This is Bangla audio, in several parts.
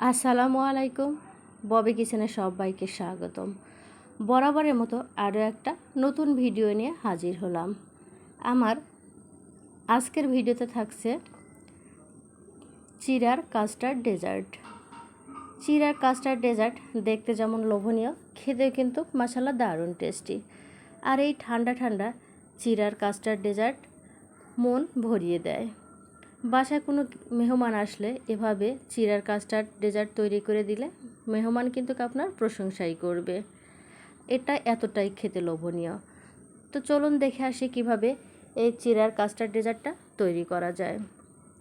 আসসালামু আলাইকুম। ববি কিচেনে সবাইকে স্বাগতম। বরাবরের মতো আরও একটা নতুন ভিডিও নিয়ে হাজির হলাম। আমার আজকের ভিডিওতে থাকছে চিরার কাস্টার্ড ডেজার্ট। চিরার কাস্টার্ড ডেজার্ট দেখতে যেমন লোভনীয়, খেতেও কিন্তু মশালা দারুণ টেস্টি। আর এই ঠান্ডা ঠান্ডা চিরার কাস্টার্ড ডেজার্ট মন ভরিয়ে দেয়। বাসায় কোনো মেহমান আসলে এভাবে চিরার কাস্টার্ড ডেজার্ট তৈরি করে দিলে মেহমান কিন্তু আপনার প্রশংসাই করবে। এটা এতটাই খেতে লোভনীয়। তো চলুন দেখে আসি কীভাবে এই চিরার কাস্টার্ড ডেজার্টটা তৈরি করা যায়।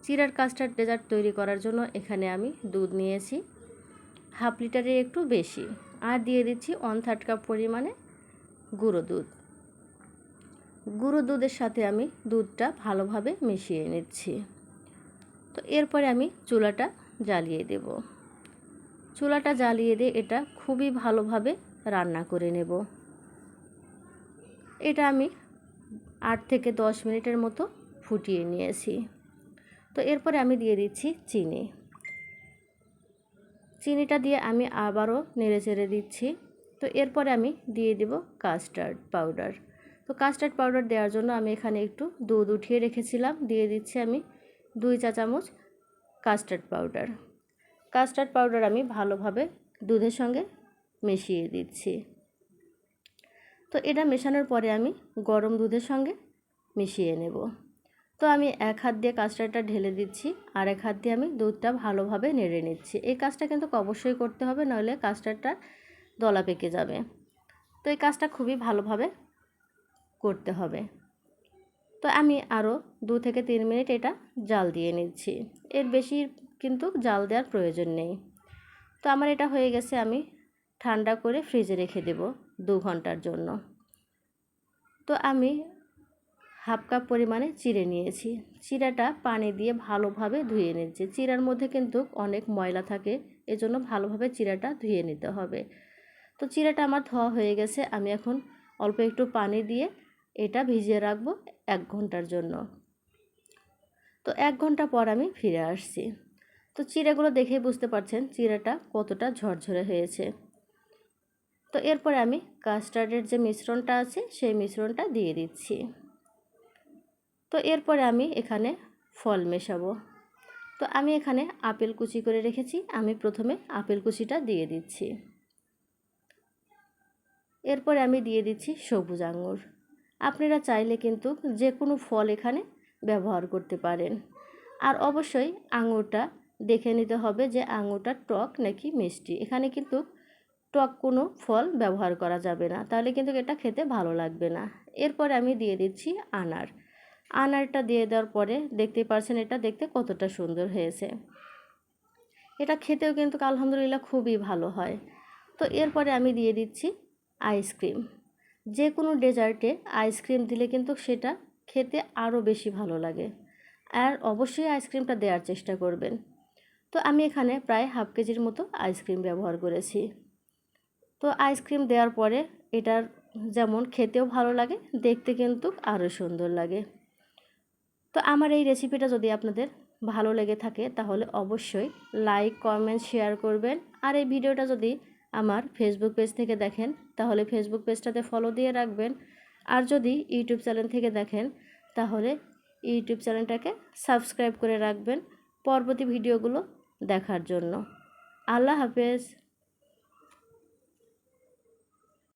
চিরার কাস্টার্ড ডেজার্ট তৈরি করার জন্য এখানে আমি দুধ নিয়েছি, হাফ লিটারের একটু বেশি, আর দিয়ে দিচ্ছি ওয়ান থার্ড কাপ পরিমাণে গুঁড়ো দুধ। গুঁড়ো দুধের সাথে আমি দুধটা ভালোভাবে মিশিয়ে নিচ্ছি। তো এরপরে আমি চুলাটা জ্বালিয়ে দেব। চুলাটা জ্বালিয়ে দিয়ে এটা খুবই ভালোভাবে রান্না করে নেব। এটা আমি আট থেকে দশ মিনিটের মতো ফুটিয়ে নিয়েছি। তো এরপরে আমি দিয়ে দিচ্ছি চিনি। চিনিটা দিয়ে আমি আবারও নেড়ে চেড়ে দিচ্ছি। তো এরপরে আমি দিয়ে দেব কাস্টার্ড পাউডার। তো কাস্টার্ড পাউডার দেওয়ার জন্য আমি এখানে একটু দুধ উঠিয়ে রেখেছিলাম। দিয়ে দিচ্ছি আমি দুই চা চামচ কাস্টার্ড পাউডার। কাস্টার্ড পাউডার আমি ভালোভাবে দুধের সঙ্গে মিশিয়ে দিচ্ছি। তো এটা মেশানোর পরে আমি গরম দুধের সঙ্গে মিশিয়ে নেব। তো আমি এক হাত দিয়ে কাস্টার্ডটা ঢেলে দিচ্ছি, আর এক হাত দিয়ে আমি দুধটা ভালোভাবে নেড়ে নিচ্ছি। এই কাজটা কিন্তু অবশ্যই করতে হবে, নইলে কাস্টার্ডটা দলা পেকে যাবে। তো এই কাজটা খুবই ভালোভাবে করতে হবে। তো আমি আরও দু থেকে তিন মিনিট এটা জাল দিয়ে নিচ্ছি। এর বেশি কিন্তু জাল দেওয়ার প্রয়োজন নেই। তো আমার এটা হয়ে গেছে, আমি ঠান্ডা করে ফ্রিজে রেখে দেব দু ঘণ্টার জন্য। তো আমি হাফ কাপ পরিমাণে চিড়ে নিয়েছি। চিরাটা পানি দিয়ে ভালোভাবে ধুয়ে নিচ্ছি। চিরার মধ্যে কিন্তু অনেক ময়লা থাকে, এজন্য ভালোভাবে চিরাটা ধুয়ে নিতে হবে। তো চিরাটা আমার ধোয়া হয়ে গেছে, আমি এখন অল্প একটু পানি দিয়ে এটা ভিজিয়ে রাখব এক ঘণ্টার জন্য। তো এক ঘণ্টা পর আমি ফিরে আসছি। তো চিড়েগুলো দেখেই বুঝতে পারছেন চিড়েটা কতটা ঝরঝরে হয়েছে। তো এরপরে আমি কাস্টার্ডের যে মিশ্রণটা আছে সেই মিশ্রণটা দিয়ে দিচ্ছি। তো এরপরে আমি এখানে ফল মেশাবো। তো আমি এখানে আপেল কুচি করে রেখেছি, আমি প্রথমে আপেল কুচিটা দিয়ে দিচ্ছি। এরপরে আমি দিয়ে দিচ্ছি সবুজ আঙুর। আপনারা চাইলে কিন্তু যে কোনো ফল এখানে ব্যবহার করতে পারেন। আর অবশ্যই আঙুরটা দেখে নিতে হবে যে আঙুরটা টক নাকি মিষ্টি। এখানে কিন্তু টক কোনো ফল ব্যবহার করা যাবে না, তাহলে কিন্তু এটা খেতে ভালো লাগবে না। এরপরে আমি দিয়ে দিচ্ছি আনার। আনারটা দিয়ে দেওয়ার পরে দেখতেই পারছেন এটা দেখতে কতটা সুন্দর হয়েছে। এটা খেতেও কিন্তু আলহামদুলিল্লাহ খুবই ভালো হয়। তো এরপরে আমি দিয়ে দিচ্ছি আইসক্রিম। যে কোনো ডেজার্টে আইসক্রিম দিলে কিন্তু সেটা খেতে আরও বেশি ভালো লাগে। আর অবশ্যই আইসক্রিমটা দেওয়ার চেষ্টা করবেন। তো আমি এখানে প্রায় হাফ কেজির মতো আইসক্রিম ব্যবহার করেছি। তো আইসক্রিম দেওয়ার পরে এটার যেমন খেতেও ভালো লাগে, দেখতে কিন্তু আরও সুন্দর লাগে। তো আমার এই রেসিপিটা যদি আপনাদের ভালো লেগে থাকে, তাহলে অবশ্যই লাইক, কমেন্ট, শেয়ার করবেন। আর এই ভিডিওটা যদি আমার ফেসবুক পেজ থেকে দেখেন, তাহলে ফেসবুক পেজটাতে ফলো দিয়ে রাখবেন। আর যদি ইউটিউব চ্যানেল থেকে দেখেন, তাহলে ইউটিউব চ্যানেলটাকে সাবস্ক্রাইব করে রাখবেন পরবর্তী ভিডিওগুলো দেখার জন্য। আল্লাহ হাফেজ।